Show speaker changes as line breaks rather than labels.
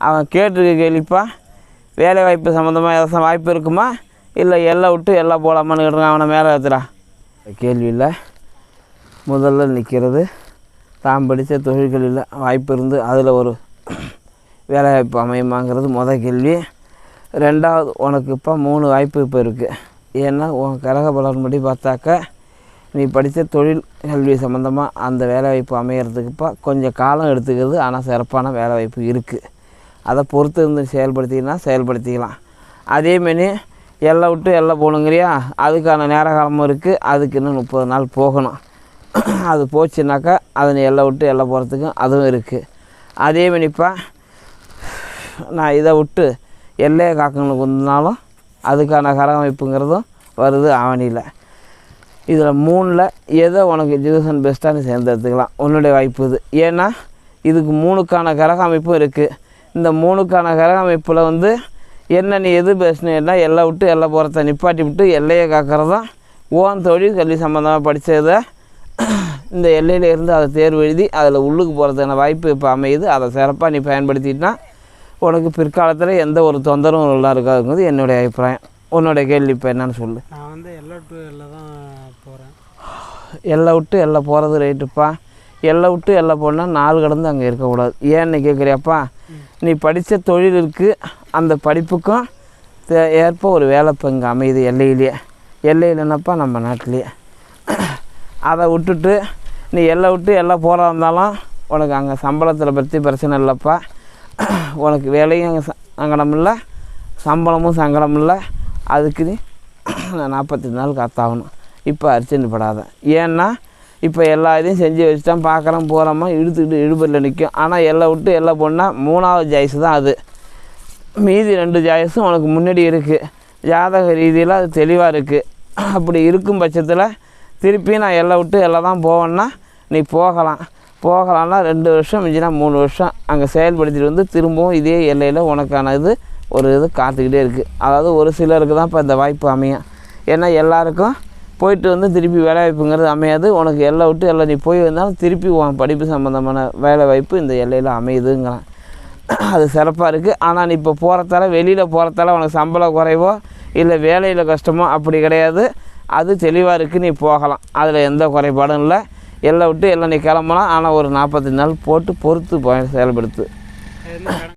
அவன் கேட்டிருக்க கேள்விப்பா வேலை வாய்ப்பு சம்மந்தமாக ஏதாச்சும் வாய்ப்பு இருக்குமா? இல்லை எல்லாம் விட்டு எல்லாம் போகலாமான்னு கேட்டுருக்கான் அவனை மேலே ஏற்றுறா கேள்வியில் முதல்ல நிற்கிறது தான் படித்த தொழில்களில் வாய்ப்பு இருந்து அதில் ஒரு வேலை வாய்ப்பு அமையுமாங்கிறது முத கேள்வி. ரெண்டாவது உனக்கு இப்போ மூணு வாய்ப்பு இப்போ இருக்குது ஏன்னா உன் கரக பலன்படி பார்த்தாக்க நீ படித்த தொழில் கல்வி சம்மந்தமாக அந்த வேலைவாய்ப்பு அமையறதுக்குப்பா கொஞ்சம் காலம் எடுத்துக்கிறது ஆனால் சிறப்பான வேலைவாய்ப்பு இருக்குது அதை பொறுத்து இருந்து செயல்படுத்தினா செயல்படுத்திக்கலாம். அதேமாரி எல்லை விட்டு எல்லை போகணுங்கிறியா? அதுக்கான நேர காலமும் இருக்குது அதுக்கு இன்னும் முப்பது நாள் போகணும். அது போச்சுனாக்கா அதை எல்லை விட்டு எல்லை போகிறதுக்கும் அதுவும் இருக்குது அதேமாரிப்பா நான் இதை விட்டு எல்லையை காக்கங்களுக்கு வந்தாலும் அதுக்கான கரமைப்புங்கிறதும் வருது ஆவணியில். இதில் மூணில் எதை உனக்கு எஜுகேஷன் பெஸ்ட்டாக நீ தேர்ந்தெடுத்துக்கலாம் உன்னுடைய வாய்ப்பு இது. ஏன்னா இதுக்கு மூணுக்கான கரக அமைப்பும் இருக்குது இந்த மூணுக்கான கரக அமைப்பில் வந்து என்ன நீ எது பேசுனேன்னா எல்லை விட்டு எல்லை போகிறத நிப்பாட்டி விட்டு எல்லையை காக்கிறதான் ஓன் தொழில் கல்வி சம்மந்தமாக படித்ததை இந்த எல்லையில் இருந்து அதை தேர்வு எழுதி அதில் உள்ளுக்கு போகிறதுக்கான வாய்ப்பு இப்போ அமையுது. அதை சிறப்பாக நீ பயன்படுத்திட்டினா உனக்கு பிற்காலத்தில் எந்த ஒரு தொந்தரவும் நல்லா இருக்காதுங்கிறது என்னுடைய அபிப்பிராயம். உன்னோட கேள்வி இப்போ என்னன்னு சொல்லு.
நான் வந்து எல்லா தான்
எல்லை விட்டு எல்லை போகிறது ரைட்டுப்பா எல்லை விட்டு எல்லை போனால் நாள் கடந்து அங்கே இருக்கக்கூடாது. ஏன்னு கேட்குறியாப்பா நீ படித்த தொழில் இருக்குது அந்த படிப்புக்கும் தே- ஏற்ப ஒரு வேலை இப்போ இங்கே அமையுது எல்லையிலேயே எல்லையில் நம்ம நாட்டிலேயே அதை விட்டுட்டு நீ எல்லை விட்டு எல்லாம் போகிறா இருந்தாலும் உனக்கு அங்கே சம்பளத்தில் பற்றி பிரச்சனை இல்லைப்பா. உனக்கு வேலையும் அங்கே சங்கடம் இல்லை சம்பளமும் சங்கடம் இல்லை. அதுக்கு நீ நாற்பத்தி நாள் காத்தாகணும். இப்போ அர்ச்சனை படாத ஏன்னா இப்போ எல்லா இதையும் செஞ்சு வச்சுட்டான் பார்க்குறோம் போகிறோமா இழுத்துக்கிட்டு இழுபறில் நிற்கும் ஆனால் எல்லை விட்டு எல்லாம் போனால் மூணாவது ஜாய்ஸ் தான் அது. மீதி ரெண்டு ஜாய்ஸும் உனக்கு முன்னாடி இருக்குது ஜாதக ரீதியில் அது தெளிவாக இருக்குது அப்படி இருக்கும் பட்சத்தில் திருப்பி நான் எல்லாம் விட்டு எல்லாம் தான் போவேன்னா நீ போகலாம். போகலான்னா ரெண்டு வருஷம் மிஞ்சினா மூணு வருஷம். அங்கே செயல்படுத்திட்டு வந்து திரும்பவும் இதே எல்லையில் உனக்கான இது ஒரு இது காத்துக்கிட்டே இருக்குது அதாவது ஒரு சிலருக்கு தான் இப்போ இந்த வாய்ப்பு அமையும். ஏன்னா எல்லாருக்கும் போயிட்டு வந்து திருப்பி வேலை வாய்ப்புங்கிறது அமையாது. உனக்கு எல்லை விட்டு எல்லாம் நீ போய் வந்தாலும் திருப்பி உன் படிப்பு சம்மந்தமான வேலை வாய்ப்பு இந்த எல்லையில் அமையுதுங்கிறான். அது சிறப்பாக இருக்குது ஆனால் நீ இப்போ போகிறதால வெளியில் போகிறதால உனக்கு சம்பளம் குறைவோ இல்லை வேலையில் கஷ்டமோ அப்படி கிடையாது. அது தெளிவாக இருக்குது நீ போகலாம். அதில் எந்த குறைபாடும் இல்லை. எல்லாம் விட்டு எல்லாம் நீ கிளம்பலாம். ஆனால் ஒரு நாற்பத்தஞ்சு நாள் போட்டு பொறுத்து போய் செயல்படுத்து.